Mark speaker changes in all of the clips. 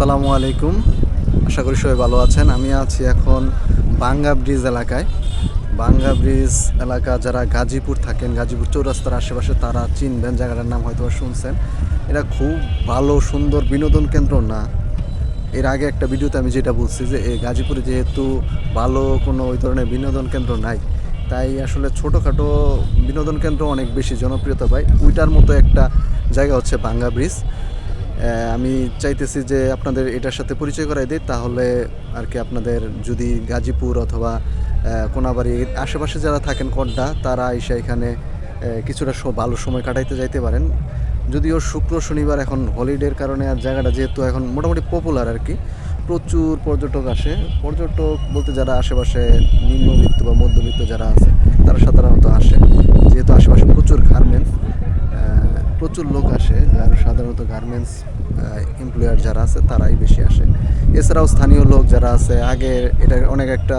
Speaker 1: আসসালামু আলাইকুম। আশা করি সবাই ভালো আছেন। আমি আছি এখন বাঙ্গা ব্রিজ এলাকায়। বাঙ্গা ব্রিজ এলাকা যারা গাজীপুর থাকেন, গাজীপুর চৌরাস্তার আশেপাশে তারা চিনবেন, জায়গাটার নাম হয়তো শুনছেন। এটা খুব ভালো, সুন্দর বিনোদন কেন্দ্র না। এর আগে একটা ভিডিওতে আমি যেটা বলছি যে, এই গাজীপুরে যেহেতু ভালো কোনো ওই ধরনের বিনোদন কেন্দ্র নাই, তাই আসলে ছোটোখাটো বিনোদন কেন্দ্র অনেক বেশি জনপ্রিয়তা পায়। ওইটার মতো একটা জায়গা হচ্ছে বাঙ্গা ব্রিজ। আমি চাইতেছি যে আপনাদের এটার সাথে পরিচয় করাই দিই, তাহলে আর কি আপনাদের যদি গাজীপুর অথবা কোনাবাড়ির আশেপাশে যারা থাকেন কড্ডা, তারা এসে এখানে কিছুটা ভালো সময় কাটাইতে যাইতে পারেন। যদিও শুক্র শনিবার এখন হলিডের কারণে আর জায়গাটা যেহেতু এখন মোটামুটি পপুলার আর কি, প্রচুর পর্যটক আসে। পর্যটক বলতে যারা আশেপাশে নিম্নবিত্ত বা মধ্যবিত্ত যারা আছে, তারা সাধারণত আসে। যেহেতু আশেপাশে প্রচুর গার্মেন্টস প্রচুর লোক আসে যার সাধারণত গার্মেন্টস এমপ্লয়ার যারা আছে তারাই বেশি আসে। এছাড়াও স্থানীয় লোক যারা আছে, আগে এটা অনেক একটা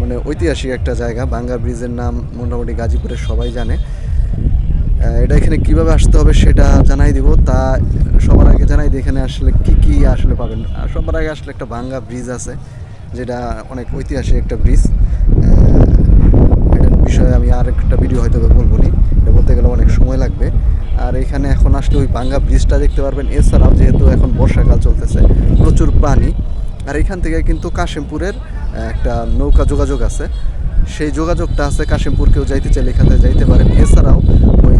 Speaker 1: মানে ঐতিহাসিক একটা জায়গা বাঙ্গা ব্রিজের নাম মোটামুটি গাজীপুরের সবাই জানে। এটা এখানে কীভাবে আসতে হবে সেটা জানাই দিব। তা সবার আগে জানাই দিই এখানে আসলে কি কি আসলে পাবেন। আর সবার আগে আসলে একটা বাঙ্গা ব্রিজ আছে, যেটা অনেক ঐতিহাসিক একটা ব্রিজ। এটার বিষয়ে আমি আর একটা ভিডিও হয়তো বলব নি। এটা বলতে গেলে অনেক সময় লাগবে। আর এখানে এখন আসলে ওই ভাঙ্গা ব্রিজটা দেখতে পারবেন। এছাড়াও যেহেতু এখন বর্ষাকাল চলতেছে, প্রচুর পানি। আর এখান থেকে কিন্তু কাশিমপুরের একটা নৌকা যোগাযোগ আছে। সেই যোগাযোগটা আছে কাশিমপুর, কেউ যাইতে চাইলে এখান থেকে যাইতে পারেন। এছাড়াও ওই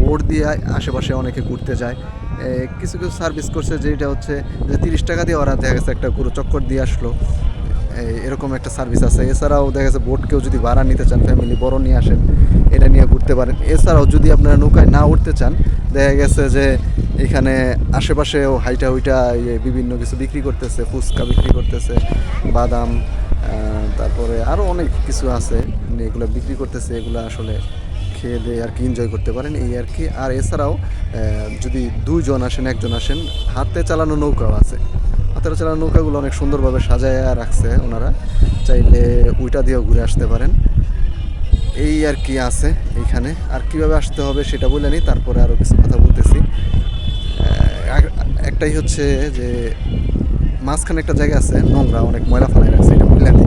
Speaker 1: বোর্ড দিয়ে আশেপাশে অনেকে ঘুরতে যায়। কিছু কিছু সার্ভিস করছে, যেটা হচ্ছে যে তিরিশ টাকা দিয়ে ওরা দেখা গেছে একটা পুরো চক্কর দিয়ে আসলো। এরকম একটা সার্ভিস আছে। এছাড়াও দেখা গেছে বোট কেউ যদি ভাড়া নিতে চান ফ্যামিলি বড় নিয়ে আসেন, এটা নিয়ে ঘুরতে পারেন। এছাড়াও যদি আপনারা নৌকায় না উঠতে চান, দেখা গেছে যে এখানে আশেপাশেও হাইটা হুইটা ইয়ে বিভিন্ন কিছু বিক্রি করতেছে, ফুচকা বিক্রি করতেছে, বাদাম তারপরে আরও অনেক কিছু আছে এগুলো বিক্রি করতেছে, এগুলো আসলে খেয়ে দিয়ে আর কি এনজয় করতে পারেন এই আর কি। আর এছাড়াও যদি দুইজন আসেন, একজন আসেন, হাতে চালানো নৌকাও আছে। হাতের চালানো নৌকাগুলো অনেক সুন্দরভাবে সাজায় রাখছে ওনারা। চাইলে উইটা দিয়েও ঘুরে আসতে পারেন। এই আর কি আছে এইখানে আর কীভাবে আসতে হবে সেটা বলে নিই, তারপরে আরও কিছু কথা বলতেছি। একটাই হচ্ছে যে মাঝখানে একটা জায়গা আছে, নোংরা, অনেক ময়লা ফেলাই রাখছে, এটা বললে নিই।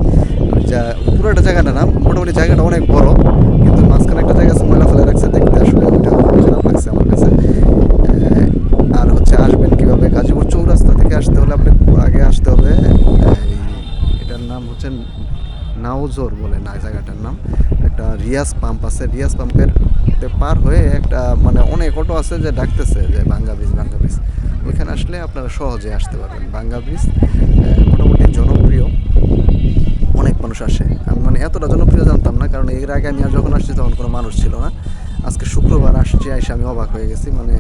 Speaker 1: যা পুরোটা জায়গাটা না মোটামুটি জায়গাটা অনেক বড় কিন্তু মাঝখানে একটা জায়গা আছে ময়লা ফেলাই রাখছে দেখতে আসলে ওইটা খুব খারাপ লাগছে আমার কাছে আহ, আর হচ্ছে আসবেন কীভাবে গাজীপুর চৌরাস্তা থেকে আসতে হলে আপনি আগে আসতে হবে এই, এটার নাম হচ্ছে নাওজোর বলে না জায়গাটার নাম। একটা রিয়াজ পাম্প আছে। রিয়াজ পাম্পের পার হয়ে একটা মানে অনেক অটো আছে যে ডাকতেছে যে বাঙ্গা ব্রিজ বাঙ্গা ব্রিজ। ওইখানে আসলে আপনারা সহজে আসতে পারবেন। বাঙ্গা ব্রিজ মোটামুটি জনপ্রিয়। অনেক মানুষ আসে। আমি মানে এতটা জনপ্রিয় জানতাম না, কারণ এর আগে আমি যখন আসছি তখন কোনো মানুষ ছিল না। আজকে শুক্রবার আসছি, এসে আমি অবাক হয়ে গেছি। মানে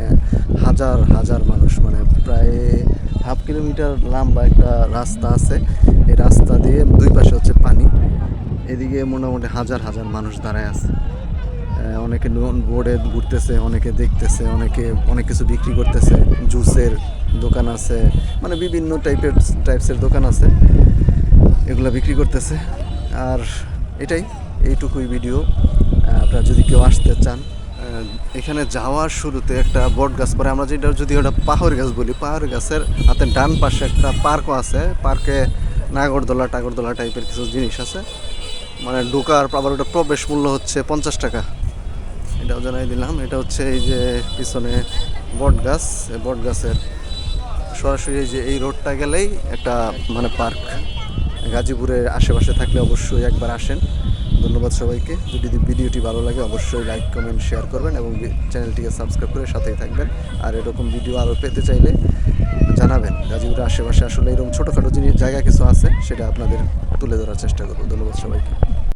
Speaker 1: হাজার হাজার মানুষ মানে প্রায় হাফ কিলোমিটার লম্বা একটা রাস্তা আছে। এই রাস্তা দিয়ে দুই পাশে হচ্ছে পানি। এদিকে মোটামুটি হাজার হাজার মানুষ দাঁড়ায় আছে। অনেকে বোর্ডে ঘুরতেছে, অনেকে দেখতেছে, অনেকে অনেক কিছু বিক্রি করতেছে। জুসের দোকান আছে মানে বিভিন্ন টাইপের টাইপসের দোকান আছে। এগুলো বিক্রি করতেছে। আর এটাই, এইটুকুই ভিডিও আপনারা যদি কেউ আসতে চান এখানে যাওয়ার শুরুতে একটা বট গাছ পরে আমরা যেটা যদি ওটা পাহাড় গাছ বলি, পাহাড় গাছের হাতে ডান পাশে একটা পার্কও আছে। পার্কে নাগরদোলা, টাগরদোলা টাইপের কিছু জিনিস আছে। মানে ঢোকার আবার ওটা প্রবেশ মূল্য হচ্ছে পঞ্চাশ টাকা। এটাও জানাই দিলাম। এটা হচ্ছে এই যে পিছনে বট গাছ। বট গাছের সরাসরি যে এই রোডটা গেলেই একটা মানে পার্ক। গাজীপুরের আশেপাশে থাকলে অবশ্যই একবার আসেন। ধন্যবাদ সবাইকে। যদি ভিডিওটি ভালো লাগে, অবশ্যই লাইক কমেন্ট শেয়ার করবেন এবং চ্যানেলটিকে সাবস্ক্রাইব করে সাথেই থাকবেন। আর এরকম ভিডিও আরও পেতে চাইলে জানাবেন। গাজীপুরের আশেপাশে আসলে এরকম ছোটোখাটো জিনিস জায়গা কিছু আছে, সেটা আপনাদের তুলে ধরার চেষ্টা করব। ধন্যবাদ সবাইকে।